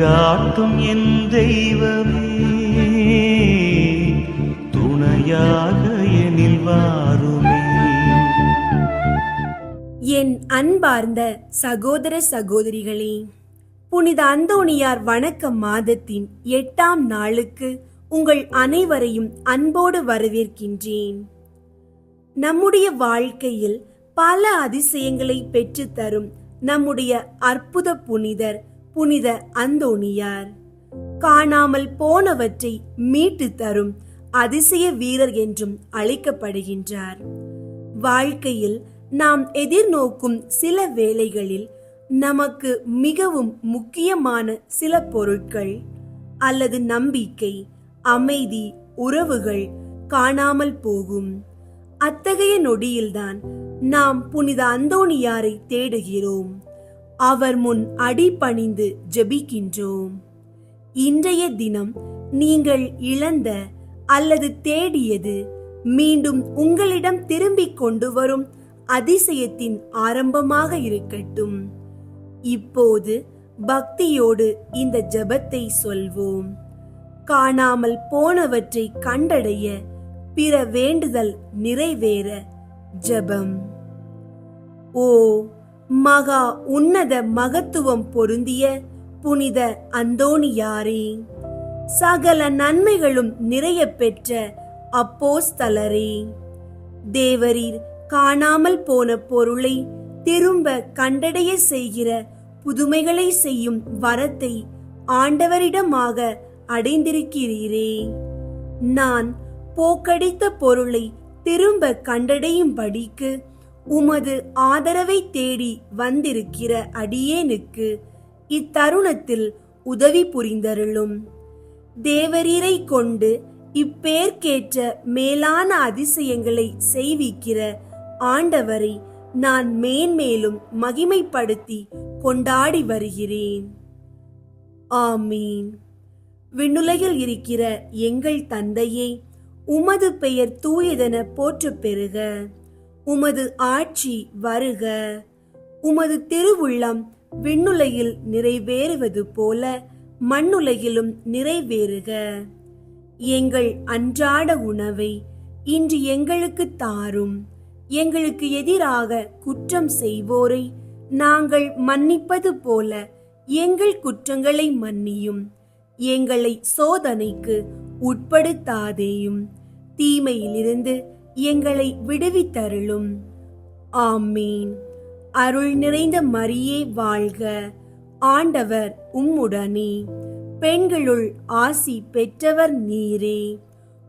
வழிகாட்டும் என் தெய்வமே. துணையாக எனில் வாருமே. என் அன்பார்ந்த சகோதர சகோதரிகளே புனித அந்தோணியார் வணக்க மாதத்தின் எட்டாம் நாளுக்கு உங்கள் அனைவரையும் அன்போடு வரவேற்கின்றேன். நம்முடைய வாழ்க்கையில் பல அதிசயங்களை பெற்றுத்தரும் நம்முடைய அற்புத புனிதர் புனித அந்தோணியார். காணாமல் போனவற்றை மீட்டு தரும் அதிசய வீரர் என்றும் அழைக்கப்படுகின்றார். வாழ்க்கையில் நாம் எதிர்நோக்கும் சில வேலைகளில் நமக்கு மிகவும் முக்கியமான சில பொருட்கள் அல்லது நம்பிக்கை அமைதி உறவுகள் காணாமல் போகும். அத்தகைய நொடியில்தான் நாம் புனித அந்தோணியாரை தேடுகிறோம். அவர் முன் அடிபணிந்து ஜெபிக்கின்றோம். இன்றைய தினம் நீங்கள் இழந்த அல்லது தேடியது மீண்டும் உங்களிடம் திரும்பிக் கொண்டு வரும் அதிசயத்தின் ஆரம்பமாக இருக்கட்டும். இப்போது பக்தியோடு இந்த ஜெபத்தை சொல்வோம். காணாமல் போனவற்றை கண்டடைய பிற வேண்டுதல் நிறைவேற ஜெபம். ஓ மகா உன்னத மகத்துவம் பொருந்திய புனித அந்தோணியாரே. சகல நன்மைகளும் நிறைய பெற்ற அப்போஸ்தலரே. தேவரீர் காணாமல் போன பொருளை திரும்ப கண்டடைய செய்கிற புதுமைகளை செய்யும் வரத்தை ஆண்டவரிடமாக அடைந்திருக்கிறீரே. நான் போக்கடித்த பொருளை திரும்ப கண்டடையும் படிக்கு உமது ஆதரவை தேடி வந்திருக்கிற அடியேனுக்கு இத்தருணத்தில் உதவி புரிந்தருளும். தேவரீரை கொண்டு இப்பேர்க்கேற்ற மேலான அதிசயங்களை செய்விக்கிற ஆண்டவரை நான் மேன்மேலும் மகிமைப்படுத்தி கொண்டாடி வருகிறேன். ஆமீன். விண்ணுலகில் இருக்கிற எங்கள் தந்தையே உமது பெயர் தூயதென போற்று பெறுக. உமது ஆட்சி வருக. உமது திருவுள்ளம் விண்ணுலையில் நிறைவேறுவது போல மண்ணுலையிலும் நிறைவேறுக. எங்கள் அன்றாட உணவை இன்று எங்களுக்கு தாரும். எங்களுக்கு எதிராக குற்றம் செய்வோரை நாங்கள் மன்னிப்பது போல எங்கள் குற்றங்களை மன்னியும். எங்களை சோதனைக்கு உட்படுத்தாதேயும். தீமையிலிருந்து எங்களை விடுவித்தருளும். ஆமீன். அருள் நிறைந்த மரியே வாழ்க. ஆண்டவர் உம்முடனே. பெண்களுள் ஆசி பெற்றவர் நீரே.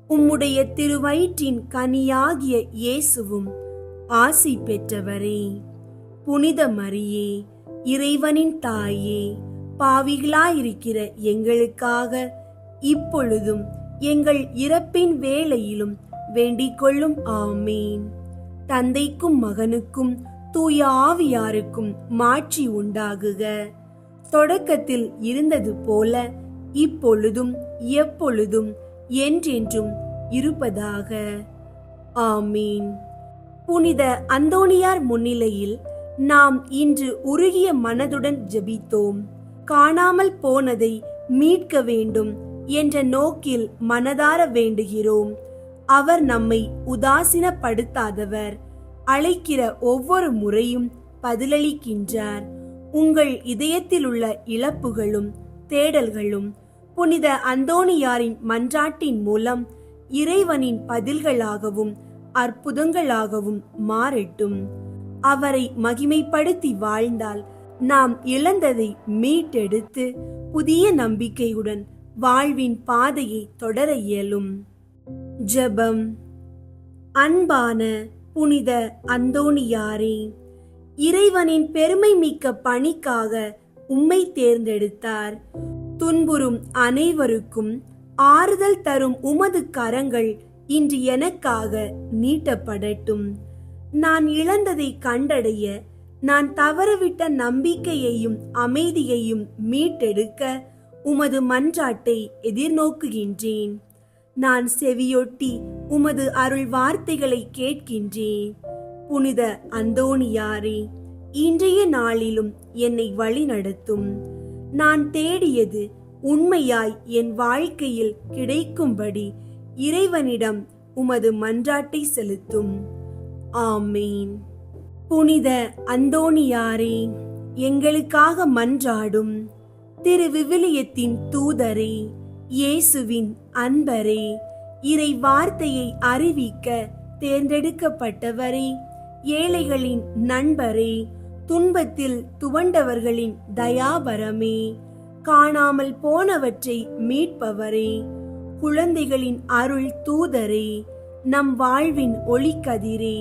உம்முடைய திருவயிற்றின் கனியாகிய இயேசுவும் ஆசி பெற்றவரே. புனித மரியே இறைவனின் தாயே பாவிகளாயிருக்கிற எங்களுக்காக இப்பொழுதும் எங்கள் இறப்பின் வேளையிலும் வேண்டிக் கொள்ளும் ஆமீன். தந்தைக்கும் மகனுக்கும் தூய ஆவியாருக்கும் மாட்சி உண்டாகுக. தொடக்கத்தில் இருந்தது போல இப்பொழுதும் எப்பொழுதும் என்றென்றும் இருப்பதாக. ஆமீன். புனித அந்தோணியார் முன்னிலையில் நாம் இன்று உருகிய மனதுடன் ஜெபித்தோம். காணாமல் போனதை மீட்க வேண்டும் என்ற நோக்கில் மனதார வேண்டுகிறோம். அவர் நம்மை உதாசீனப்படுத்தாதவர். அழைக்கிற ஒவ்வொரு முறையும் பதிலளிக்கின்றார். உங்கள் இதயத்தில் உள்ள இழப்புகளும் தேடல்களும் புனித அந்தோணியாரின் மன்றாட்டின் மூலம் இறைவனின் பதில்களாகவும் அற்புதங்களாகவும் மாறட்டும். அவரை மகிமைப்படுத்தி வாழ்ந்தால் நாம் இழந்ததை மீட்டெடுத்து புதிய நம்பிக்கையுடன் வாழ்வின் பாதையை தொடர இயலும். ஜெபம். அன்பான புனித அந்தோணியாரே இறைவனின் பெருமை மிக்க பணிக்காக உம்மை தேர்ந்தெடுத்தார். துன்புறும் அனைவருக்கும் ஆறுதல் தரும் உமது கரங்கள் இன்று எனக்காக நீட்டப்படட்டும். நான் இழந்ததை கண்டடைய நான் தவறவிட்ட நம்பிக்கையையும் அமைதியையும் மீட்டெடுக்க உமது மன்றாட்டை எதிர்நோக்குகின்றேன். நான் செவியொட்டி உமது அருள் வார்த்தைகளை கேட்கின்றேன். புனித அந்தோணியாரே இன்றைய நாளிலும் என்னை வழிநடத்தும் நான் தேடியது உண்மையாய் என் வாழ்க்கையில் கிடைக்கும்படி இறைவனிடம் உமது மன்றாட்டை செலுத்தும். ஆமீன். புனித அந்தோணியாரே எங்களுக்காக மன்றாடும் திரு விவிலியத்தின் தூதரே இயேசுவின் அன்பரே இறை வார்த்தையை அறிவிக்க தேர்ந்தெடுக்கப்பட்டவரே ஏழைகளின் நண்பரே துன்பத்தில் துவண்டவர்களின் தயாபரமே காணாமல் போனவற்றை மீட்பவரே குழந்தைகளின் அருள் தூதரே நம் வாழ்வின் ஒளிக்கதிரே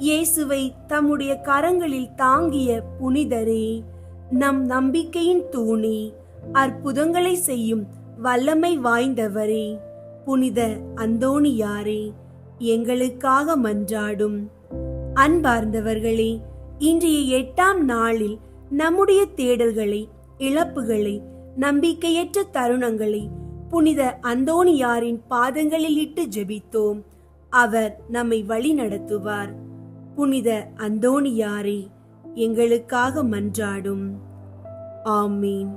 இயேசுவை தம்முடைய கரங்களில் தாங்கிய புனிதரே நம் நம்பிக்கையின் தூணி அற்புதங்களை செய்யும் வல்லமை வாய்ந்தவரே புனித அந்தோணியாரே எங்களுக்காக மன்றாடும். அன்பார்ந்தவர்களே இன்றைய எட்டாம் நாளில் நம்முடைய தேடல்களை இழப்புகளை நம்பிக்கையற்ற தருணங்களை புனித அந்தோணியாரின் பாதங்களில் இட்டு ஜெபித்தோம். அவர் நம்மை வழி நடத்துவார். புனித அந்தோணியாரே எங்களுக்காக மன்றாடும். ஆமீன்.